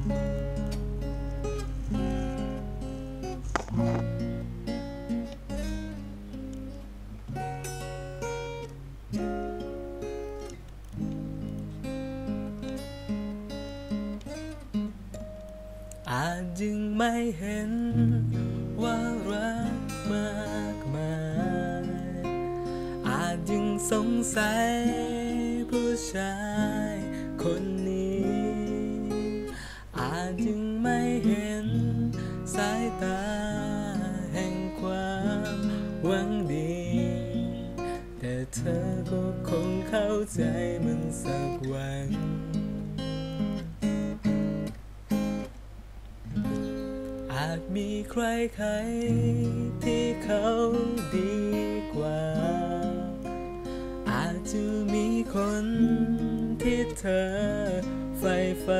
อาจยังไม่เห็นว่ารักมากมาย อาจยังสงสัย ไม่เห็น สายตาแห่งความหวังดี แต่เธอก็คงเข้าใจมันสักวันอาจมีใครใครที่เขาดีกว่า อาจจะมีคนที่เธอใฝ่ฝัน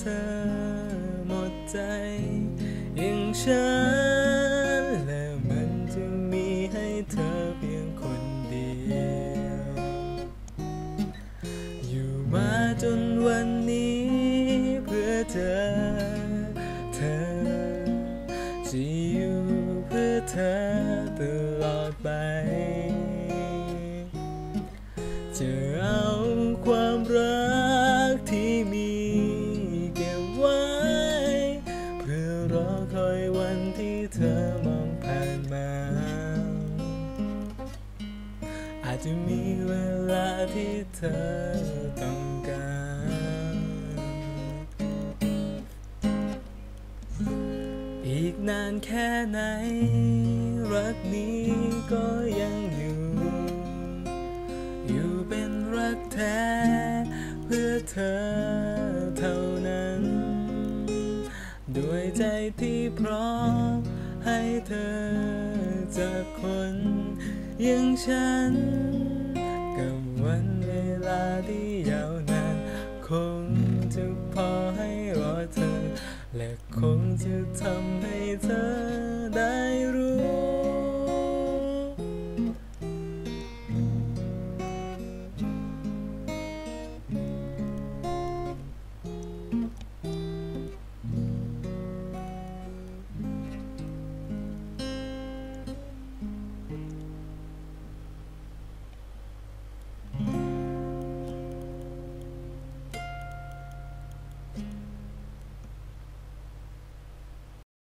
เธอหมดใจอย่างฉันและมันจะมีให้เธอเพียงคนเดียว อยู่มาจนวันนี้เพื่อเธอ เธอจะอยู่เพื่อเธอตลอดไป รอคอยวันที่เธอมองผ่านมา อาจจะมีเวลาที่เธอต้องการ อีกนานแค่ไหน รักนี้ก็ยังอยู่ อยู่เป็นรักแท้ เพื่อเธอ ใจที่พร้อมให้เธอจากคนอย่างฉัน กับวันเวลาที่ยาวนานคงจะพอให้รอเธอ และคงจะทำให้เธอได้รู้